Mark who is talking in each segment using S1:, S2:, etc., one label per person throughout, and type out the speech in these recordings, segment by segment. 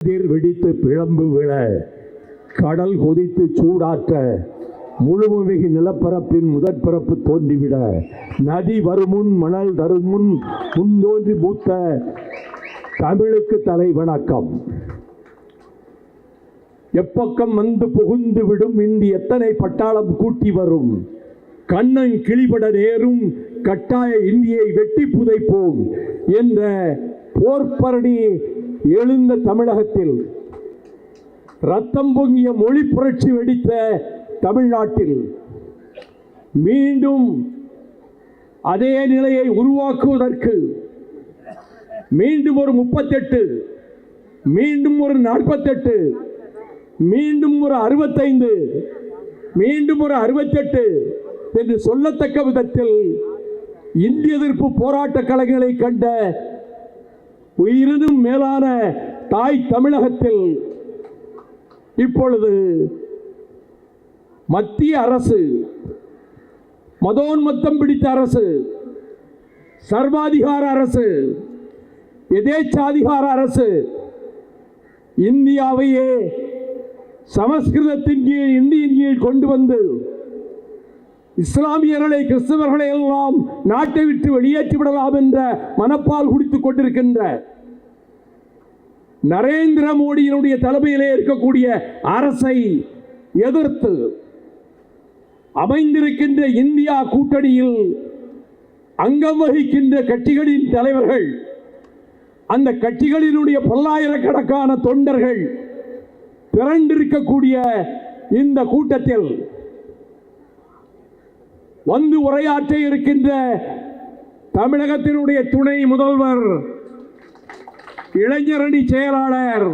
S1: எதிர் வெடித்து பிழம்பு விழ கடல் கொதித்து சூடாற்ற முழுமிகு நிலப்பரப்பின் முதற்பரப்பு தோன்றிவிட நதி வருமுன் மணல் தருமுன் முன்தோன்றி மூத்த தமிழுக்கு தலை வணக்கம். எப்பக்கம் வந்து புகுந்து விடும் இந்தி எத்தனை பட்டாளம் கூட்டி வரும்? கண்ணன் கிளிபட நேரும் கட்டாய இந்தியை வெட்டி புதைப்போம் என்ற போர்பரணி எழுந்த தமிழகத்தில் ரத்தம் பொங்கிய மொழி புரட்சி வெடித்த தமிழ்நாட்டில் மீண்டும் அதே நிலையை உருவாக்குவதற்கு மீண்டும் ஒரு முப்பத்தெட்டு மீண்டும் ஒரு நாற்பத்தெட்டு மீண்டும் ஒரு அறுபத்தைந்து மீண்டும் ஒரு அறுபத்தெட்டு என்று சொல்லத்தக்க விதத்தில் இந்திய எதிர்ப்பு போராட்ட கலைகளை கண்ட உயிரினும் மேலான தாய் தமிழகத்தில் இப்பொழுது மத்திய அரசு மதோன்மத்தம் பிடித்த அரசு சர்வாதிகார அரசு எதேச்சாதிகார அரசு இந்தியாவையே சமஸ்கிருதத்தின் கீழ் இந்தியின் கீழ் கொண்டு வந்து இஸ்லாமியர்களை கிறிஸ்தவர்களை எல்லாம் நாட்டை விட்டு வெளியேற்றி விடலாம் என்ற மனப்பால் குடித்துக் கொண்டிருக்கின்ற நரேந்திர மோடியினுடைய தலைமையிலே இருக்கக்கூடிய அரசை எதிர்த்து அமைந்திருக்கின்ற இந்தியா கூட்டணியில் அங்கம் வகிக்கின்ற கட்சிகளின் தலைவர்கள் அந்த கட்சிகளினுடைய பல்லாயிரக்கணக்கான தொண்டர்கள் திரண்டிருக்கக்கூடிய இந்த கூட்டத்தில் வந்து உரையாற்ற இருக்கின்ற தமிழகத்தினுடைய துணை முதல்வர் இளைஞரணி செயலாளர்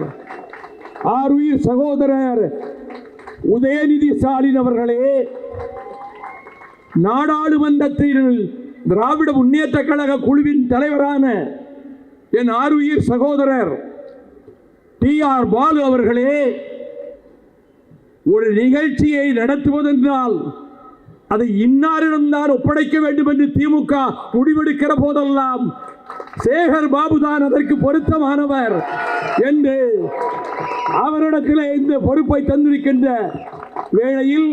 S1: ஆருயிர் சகோதரர் உதயநிதி ஸ்டாலின் அவர்களே நாடாளுமன்றத்தில் திராவிட முன்னேற்ற கழக குழுவின் தலைவரான என் ஆருயிர் சகோதரர் டி ஆர் பாலு அவர்களே ஒரு நிகழ்ச்சியை நடத்துவதென்றால் அதை இன்னாரிடம்தான் ஒப்படைக்க வேண்டும் என்று திமுக முடிவெடுக்கிற போதெல்லாம் சேகர் பாபு தான் அதற்கு பொருத்தமானவர் என்று அவரிடத்தில் இந்த பொறுப்பை தந்திருக்கின்ற வேளையில்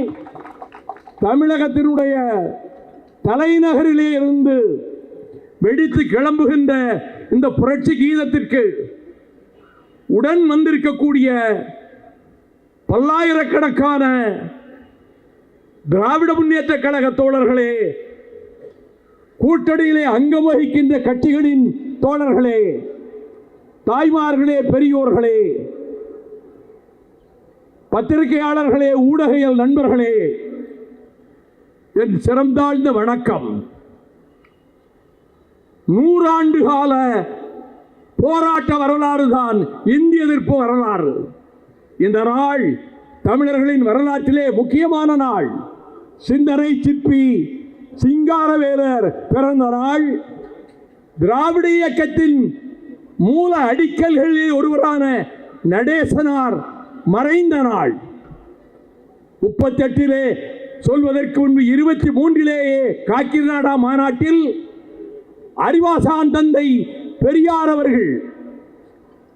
S1: தமிழகத்தினுடைய தலைநகரிலே இருந்து வெடித்து கிளம்புகின்ற இந்த புரட்சி கீதத்திற்கு உடன் வந்திருக்கக்கூடிய பல்லாயிரக்கணக்கான திராவிட முன்னேற்ற கழக தோழர்களே கூட்டணியிலே அங்கம் வகிக்கின்ற கட்சிகளின் தோழர்களே தாய்மார்களே பெரியோர்களே பத்திரிகையாளர்களே ஊடகையல் நண்பர்களே என் சிறந்தாழ்ந்த வணக்கம். நூறாண்டு கால போராட்ட வரலாறு தான் இந்திய எதிர்ப்பு வரலாறு. இந்த நாள் தமிழர்களின் வரலாற்றிலே முக்கியமான நாள். சிந்தனை சிற்பி சிங்காரவேலர் பிறந்த நாள் திராவிட இயக்கத்தின் மூல அடிக்கல்களில் ஒருவரான நடேசனார் மறைந்த நாள். முப்பத்தெட்டிலே சொல்வதற்கு முன்பு இருபத்தி மூன்றிலேயே காக்கிநாடா மாநாட்டில் அறிவாசான் தந்தை பெரியார் அவர்கள்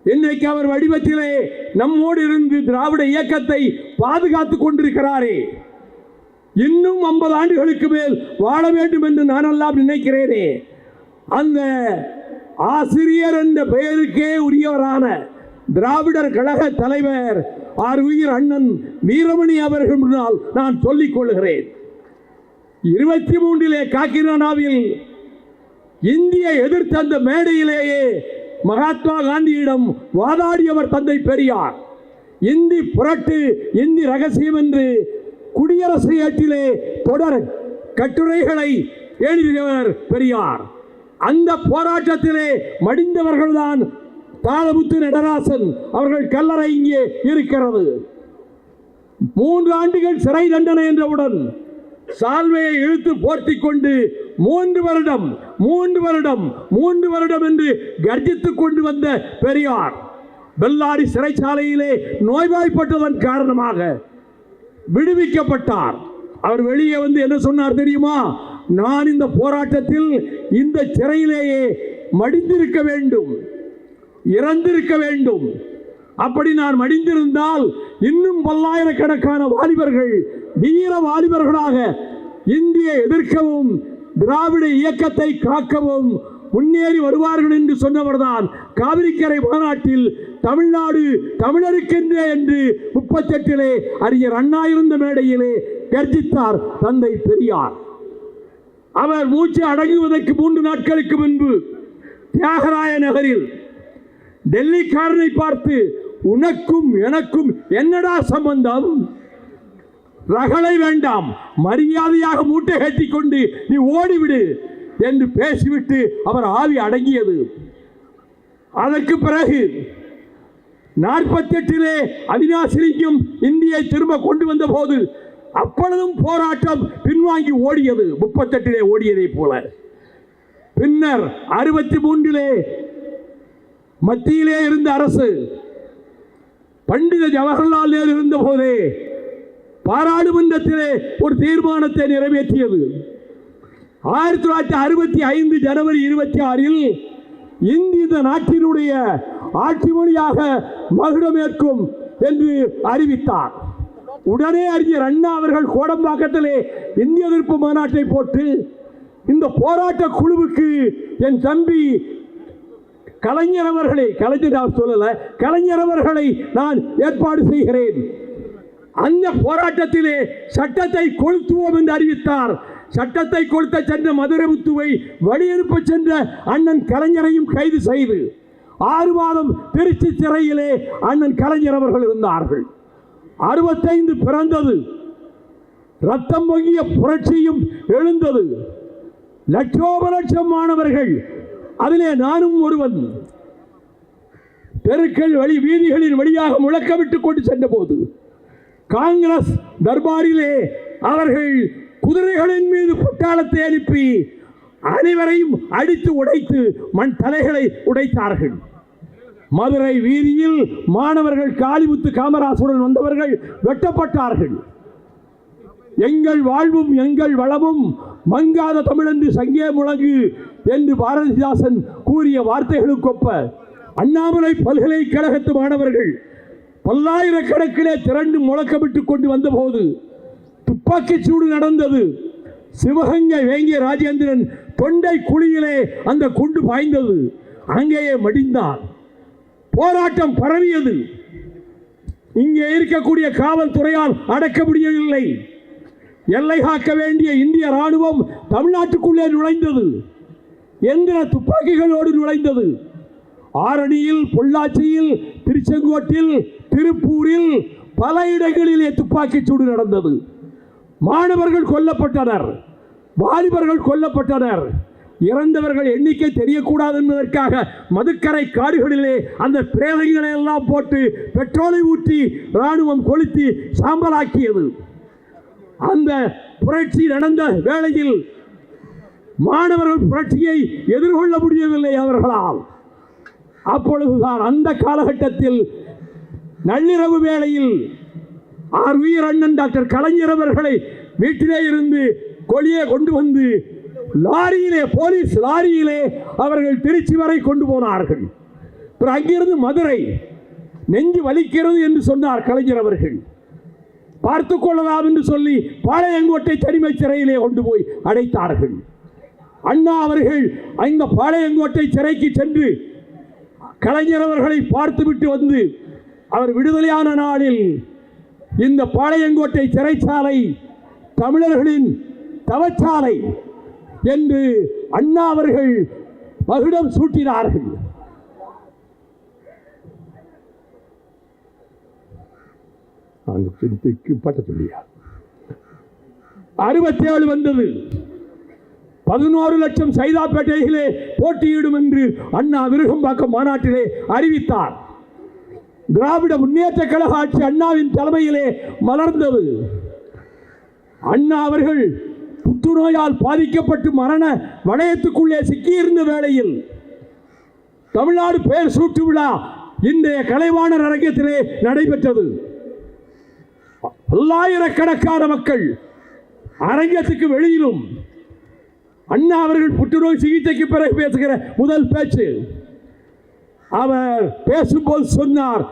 S1: இன்றைக்கு அவர் வடிவத்திலே நம்மோடு இருந்து திராவிட இயக்கத்தை பாதுகாத்துக் கொண்டிருக்கிறாரே. இன்னும் ஐம்பது ஆண்டுகளுக்கு மேல் வாழ வேண்டும் என்று நான் எல்லாம் நினைக்கிறேனே. அந்த ஆசிரியர் என்ற பெயருக்கே உரியவரான திராவிடர் கழக தலைவர் ஆர் உயிர் அண்ணன் வீரமணி அவர்கள் முன்னால் நான் சொல்லிக் கொள்கிறேன். இருபத்தி மூன்றிலே காக்கினாவில் இந்திய எதிர்த்த அந்த மேடையிலேயே மகாத்மா காந்தியிடம் வாதாடியவர் தந்தை பெரியார். இந்தி புரட்டு இந்தி ரகசியம் என்று குடியரசு ஏட்டிலே தொடர் கட்டுரைகளை எழுதியவர் பெரியார். அந்த போராட்டத்திலே மடிந்தவர்கள்தான் தாளமுத்து நடராசன் அவர்கள் கல்லறை இங்கே இருக்கிறது. மூன்று ஆண்டுகள் சிறை தண்டனை என்றவுடன் சால்வையை இழுத்து போர்த்திக் கொண்டு மூன்று வருடம் மூன்று வருடம் மூன்று வருடம் என்று கர்ஜித்துக் கொண்டு வந்த பெரியார். பெல்லாரி சிறைச்சாலையிலே நோய்வாய்ப்பட்டதன் காரணமாக விடுவிக்கப்பட்டார். அவர் வெளியே வந்து என்ன சொன்னார் தெரியுமா? நான் இந்த போராட்டத்தில் இந்த சிறையிலேயே மடிந்திருக்க வேண்டும். இறந்திருக்க வேண்டும். அப்படி நான் மடிந்திருந்தால் இன்னும் பல்லாயிரக்கணக்கான வாலிபர்கள் வீர வாலிபர்களாக இந்திய எதிர்க்கவும் திராவிட இயக்கத்தை காக்கவும் முன்னேறி வருவார்கள் என்று சொன்னவர்தான் காவிரிக்கரை மாநாட்டில் தமிழ்நாடு தமிழருக்கென்றே என்று முப்பத்தெட்டிலே அறிஞர் அண்ணா இருந்த மேடையிலே கர்ஜித்தார் தந்தை பெரியார். அவர் மூச்சு அடங்குவதற்கு மூன்று நாட்களுக்கு முன்பு தியாகராய நகரில் டெல்லிக்காரனை பார்த்து உனக்கும் எனக்கும் என்னடா சம்பந்தம்? ரகளை வேண்டாம் மரியாதையாக மூட்டை கட்டிக் கொண்டு நீ ஓடிவிடு. என்று பேசிவிட்டு அவர் ஆவி அடங்கியது. அதற்கு பிறகு நாற்பத்தெட்டிலே அவினாசிரிக்கும் இந்தியை திரும்ப கொண்டு வந்த போது அப்பொழுதும் போராட்டம் பின்வாங்கி ஓடியது. முப்பத்தெட்டிலே ஓடியதை போல. பின்னர் அறுபத்தி மூன்றிலே மத்தியிலே இருந்த அரசு பண்டித ஜவஹர்லால் நேரு இருந்த போதே பாராளுமன்றத்திலே ஒரு தீர்மானத்தை நிறைவேற்றியது. ஆயிரத்தி தொள்ளாயிரத்தி அறுபத்தி ஐந்து ஜனவரி இருபத்தி ஆறில் இந்தி இந்த நாட்டினுடைய ஆட்சி மொழியாக மகுடமேற்கும் என்று அறிவித்தார். உடனே அறிஞர் அண்ணா அவர்கள் கோடம்பாக்கத்திலே இந்திய எதிர்ப்பு மாநாட்டை போட்டு இந்த போராட்ட குழுவுக்கு என் தம்பி கலைஞர் அவர்களை கலைஞர் நான் சொல்லல கலைஞர் அவர்களை நான் ஏற்பாடு செய்கிறேன். அந்த போராட்டத்திலே சட்டத்தை கொளுத்துவோம் என்று அறிவித்தார். சட்டத்தை கொளுத்த சென்ற மதுரமுத்துவை வழியனுப்ப சென்ற அண்ணன் கலைஞரையும் கைது செய்து ஆறு மாதம் திருச்சி சிறையிலே அண்ணன் கலைஞர் அவர்கள் இருந்தார்கள். அறுபத்தைந்து பிறந்தது. ரத்தம் பொங்கிய புரட்சியும் எழுந்தது. லட்சோப லட்சம் மாணவர்கள் அதிலே நானும் ஒருவன். தெருக்கள் வழி வீதிகளின் வழியாக முழக்கமிட்டுக் கொண்டு சென்ற போது காங்கிரஸ் தர்பாரிலே அவர்கள் குதிரைகளின் மீது பட்டாளத்தை அனுப்பி அனைவரையும் அடித்து உடைத்து மண் தலைகளை உடைத்தார்கள். மதுரை வீதியில் மாணவர்கள் காளிமுத்து காமராசுடன் வந்தவர்கள் வெட்டப்பட்டார்கள். எங்கள் வாழ்வும் எங்கள் வளமும் மங்காத தமிழன்று சங்கே முழங்கு என்று பாரதிதாசன் கூறிய வார்த்தைகளுக்கொப்ப அண்ணாமலை பல்கலைக்கழகத்து மாணவர்கள் பல்லாயிரக்கணக்கிலே திரண்டு முழக்கமிட்டுக் கொண்டு வந்தபோது துப்பாக்கிச் சூடு நடந்தது. சிவகங்கை வேங்கிய ராஜேந்திரன் தொண்டை குழியிலே அந்த குண்டு பாய்ந்தது. அங்கேயே மடிந்தார் போராட்டம் பரவியது. இங்கே இருக்கக்கூடிய காவல்துறையால் அடக்க முடியவில்லை. எல்லை காக்க வேண்டிய இந்திய ராணுவம் தமிழ்நாட்டுக்குள்ளே நுழைந்தது. எந்திர துப்பாக்கிகளோடு நுழைந்தது. ஆரணியில் பொள்ளாச்சியில் திருச்செங்கோட்டில் திருப்பூரில் பல இடங்களிலே துப்பாக்கிச் சூடு நடந்தது. மாணவர்கள் கொல்லப்பட்டனர். வாலிபர்கள் கொல்லப்பட்டனர். இறந்தவர்கள் எண்ணிக்கை தெரியக்கூடாது என்பதற்காக மதுக்கரை காடுகளிலே அந்த பிரேதங்களை எல்லாம் போட்டு பெட்ரோலை ஊற்றி ராணுவம் கொளுத்தி சாம்பலாக்கியது. அந்த புரட்சி நடந்த வேளையில் மாணவர்கள் புரட்சியை எதிர்கொள்ள முடியவில்லை அவர்களால். அப்பொழுதுதான் அந்த காலகட்டத்தில் நள்ளிரவு வேளையில் ஆர் உயிர் அண்ணன் டாக்டர் கலைஞர் அவர்களை வீட்டிலே இருந்து கொடியே கொண்டு வந்து லாரியிலே போலீஸ் லாரியிலே அவர்கள் திருச்சி வரை கொண்டு போனார்கள். அப்புறம் அங்கிருந்து மதுரை நெஞ்சு வலிக்கிறது என்று சொன்னார் கலைஞர் அவர்கள். பார்த்து கொள்ளலாம் என்று சொல்லி பாளையங்கோட்டை தனிமை சிறையிலே கொண்டு போய் அடைத்தார்கள். அண்ணா அவர்கள் அந்த பாளையங்கோட்டை சிறைக்கு சென்று கலைஞர் அவர்களை பார்த்துவிட்டு வந்து அவர் விடுதலையான நாளில் இந்த பாளையங்கோட்டை சிறைச்சாலை தமிழர்களின் தவச்சாலை என்று அண்ணா அவர்கள் மகுடம் சூட்டினார்கள். பட்டத்துள்ளியா அறுபத்தி ஏழு வந்தது. பதினோரு லட்சம் சைதாப்பேட்டையிலே போட்டியிடும் என்று அண்ணா விருகம்பாக்கம் மாநாட்டிலே அறிவித்தார். திராவிட முன்னேற்ற கழக ஆட்சி அண்ணாவின் தலைமையிலே மலர்ந்தது. அண்ணா அவர்கள் புற்றுநோயால் பாதிக்கப்பட்டு மரண வளையத்துக்குள்ளே சிக்கியிருந்த வேளையில் தமிழ்நாடு பெயர் சூட்டு விழா இன்றைய கலைவாணர் அரங்கத்திலே நடைபெற்றது. பல்லாயிரக்கணக்கான மக்கள் அரங்கத்துக்கு வெளியிலும் அண்ணா அவர்கள் புற்றுநோய் சிகிச்சைக்கு பிறகு பேசுகிற முதல் பேச்சு. அவர் பேசும்போது சொன்னார்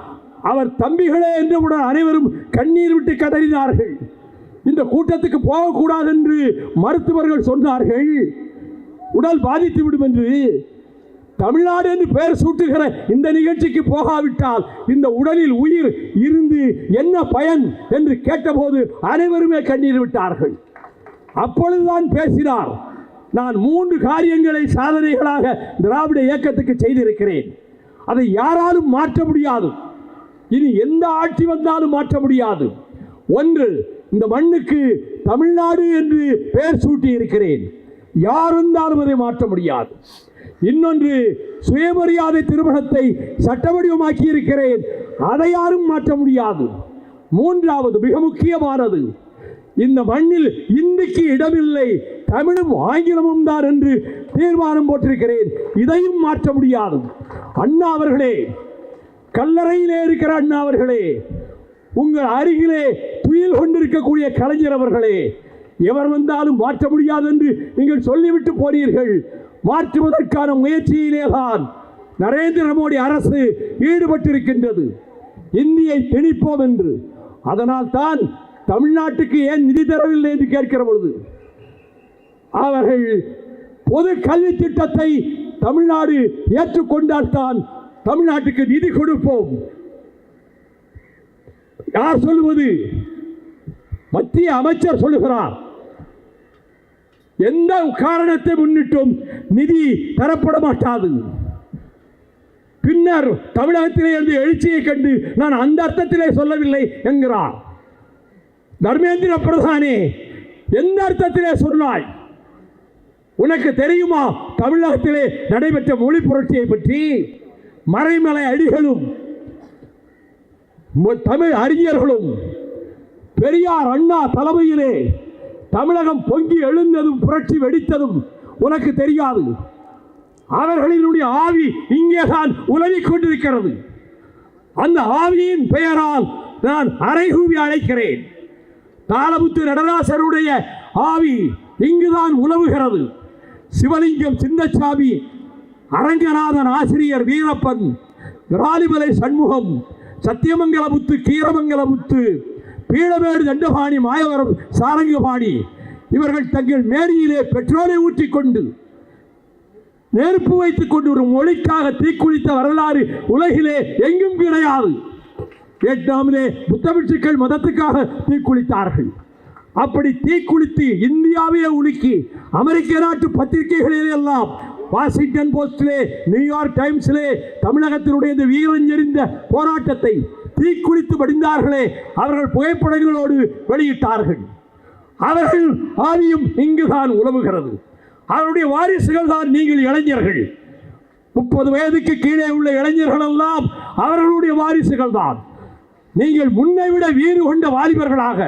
S1: அவர் தம்பிகளே என்றவுடன் அனைவரும் கண்ணீர் விட்டு கதறினார்கள். இந்த கூட்டத்துக்கு போகக்கூடாது என்று மருத்துவர்கள் சொன்னார்கள். உடல் பாதித்து விடும் என்று தமிழ்நாடு என்று பெயர் சூட்டுகிற இந்த நிகழ்ச்சிக்கு போகாவிட்டால் இந்த உடலில் உயிர் இருந்து என்ன பயன் என்று கேட்டபோது அனைவருமே கண்ணீர் விட்டார்கள். அப்பொழுதுதான் பேசினார் நான் மூன்று காரியங்களை சாதனைகளாக திராவிட இயக்கத்துக்கு செய்திருக்கிறேன். அதை யாராலும் மாற்ற முடியாது. இனி எந்த ஆட்சி வந்தாலும் மாற்ற முடியாது. ஒன்று இந்த மண்ணுக்கு தமிழ்நாடு என்று பெயர் சூட்டி இருக்கிறேன். யார் இருந்தாலும் அதை மாற்ற முடியாது. இன்னொன்று சுயமரியாதை திருமணத்தை சட்டவடிவமாக்கி இருக்கிறேன் அதை யாரும் மாற்ற முடியாது. மூன்றாவது மிக முக்கியமானது இந்த மண்ணில் இந்திக்கு இடமில்லை. தமிழும் ஆங்கிலமும் தான் என்று தீர்மானம் போட்டிருக்கிறேன். இதையும் மாற்ற முடியாது. அண்ணா அவர்களே கல்லறையிலே இருக்கிற அண்ணா அவர்களே உங்கள் அருகிலே துயில் கொண்டிருக்கக்கூடிய கலைஞர் அவர்களே எவர் வந்தாலும் மாற்ற முடியாது என்று நீங்கள் சொல்லிவிட்டு போனீர்கள். மாற்றுவதற்கான முயற்சியிலே தான் நரேந்திர மோடி அரசு ஈடுபட்டிருக்கின்றது. இந்தியை திணிப்போம் என்று. அதனால் தான் தமிழ்நாட்டுக்கு ஏன் நிதி தரவில்லை என்று கேட்கிற பொழுது அவர்கள் பொது கல்வி திட்டத்தை தமிழ்நாடு ஏற்றுக்கொண்டால்தான் தமிழ்நாட்டுக்கு நிதி கொடுப்போம். யார் சொல்லுவது மத்திய அமைச்சர் சொல்லுகிறார். எந்த காரணத்தை முன்னிட்டும் நிதி தரப்பட மாட்டாது. பின்னர் தமிழகத்திலே இருந்து எழுச்சியை கண்டு நான் அந்த அர்த்தத்திலே சொல்லவில்லை என்கிறார். தர்மேந்திர பிரதானே எந்த அர்த்தத்திலே சொன்னாய்? உனக்கு தெரியுமா தமிழகத்திலே நடைபெற்ற மொழி புரட்சியை பற்றி? மறைமலை அடிகளும் தமிழ் அறிஞர்களும் பெரியார் அண்ணா தலைமையிலே தமிழகம் பொங்கி எழுந்ததும் புரட்சி வெடித்ததும் உனக்கு தெரியாது. அவர்களினுடைய ஆவி இங்கேதான் உலவிக் கொண்டிருக்கிறது. அந்த ஆவியின் பெயரால் நான் அரைகூவி அழைக்கிறேன். தாளபுத்து நடராசருடைய ஆவி இங்குதான் உலவுகிறது. சிவலிங்கம் சின்னசாமி அரங்கநாதன் ஆசிரியர் வீரப்பன் விராலிமலை சண்முகம் சத்தியமங்கலமுத்து கீரமங்கலமுத்து பீடமேடு தண்டபாணி மாயவரம் சாரங்கபாணி இவர்கள் தங்கள் மேரியிலே பெட்ரோலை ஊற்றிக்கொண்டு நெருப்பு வைத்துக் கொண்டு ஒரு மொழிக்காக தீக்குளித்த வரலாறு உலகிலே எங்கும் கிடையாது. வியட்நாமிலே புத்தபிட்சுக்கள் மதத்துக்காக தீக்குளித்தார்கள். அப்படி தீக்குளித்து இந்தியாவையே உலுக்கி அமெரிக்க நாட்டு பத்திரிகைகளிலெல்லாம் வாஷிங்டன் போஸ்டிலே நியூயார்க் டைம்ஸிலே தமிழகத்தினுடைய இந்த வீரஞ்செறிந்த போராட்டத்தை தீக்குளித்து படிந்தார்களே அவர்கள் புகைப்படங்களோடு வெளியிட்டார்கள். அவர்கள் ஆவியும் இங்குதான் உழவுகிறது அவருடைய வாரிசுகள் தான் நீங்கள் இளைஞர்கள். முப்பது வயதுக்கு கீழே உள்ள இளைஞர்கள் எல்லாம் அவர்களுடைய வாரிசுகள் தான். நீங்கள் முன்னை விட வீறு கொண்ட வாலிபர்களாக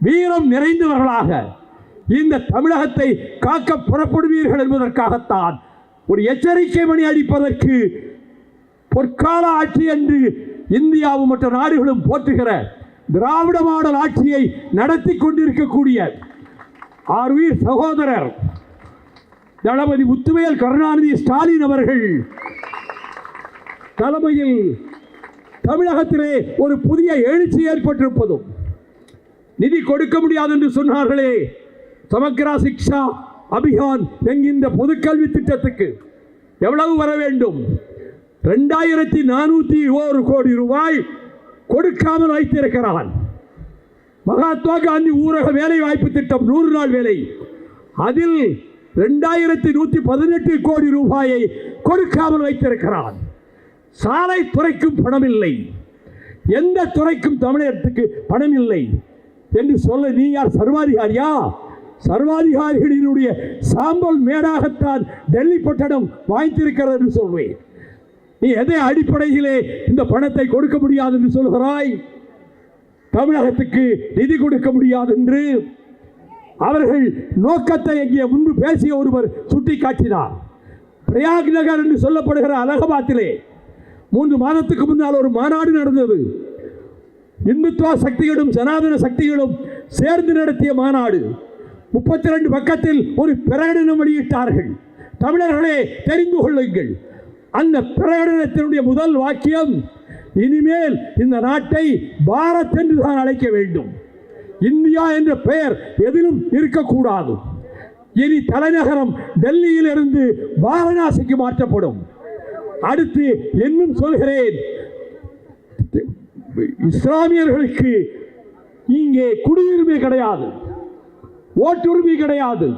S1: வீரம் நிறைந்தவர்களாக இந்த தமிழகத்தை காக்க புறப்படுவீர்கள் என்பதற்காகத்தான் ஒரு எச்சரிக்கை மணி அடிப்பதற்கு பொற்கால ஆட்சி என்று இந்தியாவும் மற்ற நாடுகளும் போற்றுகிற திராவிட மாடல் ஆட்சியை நடத்தி கொண்டிருக்கக்கூடிய ஆர்வீர் சகோதரர் தளபதி முத்துவேல் கருணாநிதி ஸ்டாலின் அவர்கள் தலைமையில் தமிழகத்திலே ஒரு புதிய எழுச்சி ஏற்பட்டிருப்பதும். நிதி கொடுக்க முடியாது என்று சொன்னார்களே. சமக்ரா சிக்ஷா அபியான் என்கின்ற பொதுக்கல்வி திட்டத்துக்கு எவ்வளவு வர வேண்டும்? ரெண்டாயிரத்தி நானூற்றி ஒரு கோடி ரூபாய் கொடுக்காமல் வைத்திருக்கிறான். மகாத்மா காந்தி ஊரக வேலை வாய்ப்பு திட்டம் நூறு நாள் வேலை. அதில் ரெண்டாயிரத்தி நூற்றி பதினெட்டு கோடி ரூபாயை கொடுக்காமல் வைத்திருக்கிறான். சாலை துறைக்கும் பணம் இல்லை எந்த துறைக்கும் தமிழகத்துக்கு பணம் இல்லை என்று சொல்ல நீ யார் சர்வாதிகாரியா? சர்வாதிகாரிகளினுடைய சாம்பல் மேடாகத்தான் டெல்லி பட்டணம் வாய்த்திருக்கிறது என்று சொல்வேன். நீ எதை அடிப்படையிலே இந்த பணத்தை கொடுக்க முடியாது என்று சொல்கிறாய்? தமிழகத்துக்கு நிதி கொடுக்க முடியாது என்று. அவர்கள் நோக்கத்தை இங்கே முன்பு பேசிய ஒருவர் சுட்டிக்காட்டினார். பிரயாக் நகர் என்று சொல்லப்படுகிற அலகபாத்திலே மூன்று மாதத்துக்கு முன்னால் ஒரு மாநாடு நடந்தது. இந்துத்துவ சக்திகளும் சனாதன சக்திகளும் சேர்ந்து நடத்திய மாநாடு. முப்பத்தி ரெண்டு பக்கத்தில் ஒரு பிரகடனம் வெளியிட்டார்கள். தமிழர்களே தெரிந்து கொள்ளுங்கள். அந்த பிரகடனத்தினுடைய முதல் வாக்கியம் இனிமேல் இந்த நாட்டை பாரத் என்று தான் அழைக்க வேண்டும். இந்தியா என்ற பெயர் எதிலும் இருக்கக்கூடாது. இனி தலைநகரம் டெல்லியிலிருந்து வாரணாசிக்கு மாற்றப்படும். அடுத்து இன்னும் சொல்கிறேன். இஸ்லாமியர்களுக்கு இங்கே குடியுரிமை கிடையாது. ஓட்டுரிமை கிடையாது.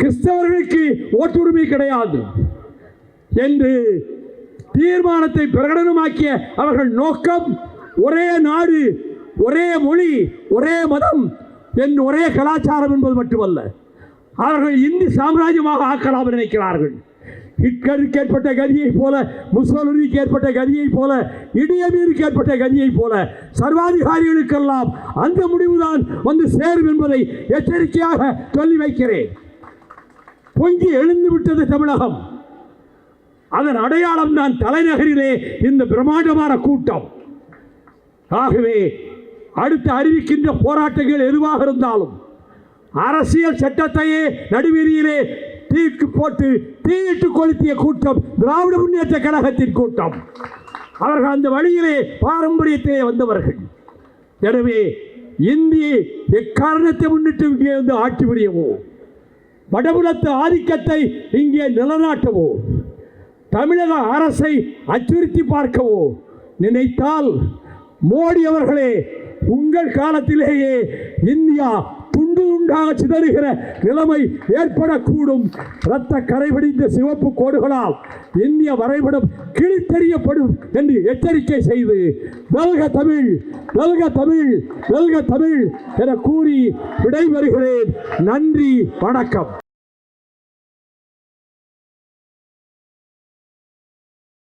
S1: கிறிஸ்தவர்களுக்கு ஓட்டுரிமை கிடையாது. என்று தீர்மானத்தை பிரகடனமாக்கிய அவர்கள் நோக்கம் ஒரே நாடு ஒரே மொழி ஒரே மதம் என்று ஒரே கலாச்சாரம் என்பது மட்டுமல்ல. அவர்கள் இந்தி சாம்ராஜ்யமாக ஆக்கலாம் நினைக்கிறார்கள். ஹிட்லருக்கு ஏற்பட்ட கதியைப் போல முசோலினிக்கு ஏற்பட்ட கதியைப் போல இடியமீருக்கு ஏற்பட்ட கதியைப் போல சர்வாதிகாரிகளுக்கெல்லாம் அந்த முடிவுதான் வந்து சேரும் என்பதை எச்சரிக்கையாக சொல்லி வைக்கிறேன். பொங்கி எழுந்து விட்டது தமிழகம். அதன் அடையாளம் தான் தலைநகரிலே இந்த பிரம்மாண்டமான கூட்டம். ஆகவே அடுத்து அறிவிக்கின்ற போராட்டங்கள் எதுவாக இருந்தாலும் அரசியல் சட்டத்தையே நடுவெறியிலே தீக்கு போட்டு தீயிட்டு கொளுத்திய கூட்டம் திராவிட முன்னேற்ற கழகத்தின் கூட்டம். அவர்கள் அந்த வழியிலே பாரம்பரியத்திலே வந்தவர்கள். எனவே இந்திய எக்காரணத்தை முன்னிட்டு இங்கே வந்து ஆட்சி புரியவோ? வடபுலத்து ஆதிக்கத்தை இங்கே நிலநாட்டவோ? தமிழக அரசை அச்சுறுத்தி பார்க்கவோ? நினைத்தால் மோடி அவர்களே உங்கள் காலத்திலேயே இந்தியா துண்டாக சிதறுகிற நிலைமை ஏற்படக்கூடும். இரத்த கரைபடிந்த சிவப்பு கோடுகளால் இந்திய வரைபடம் கிழித்தெறியப்படும் என்று எச்சரிக்கை செய்து வெல்க தமிழ் வெல்க தமிழ் வெல்க தமிழ் என கூறி விடைபெறுகிறேன். நன்றி வணக்கம்.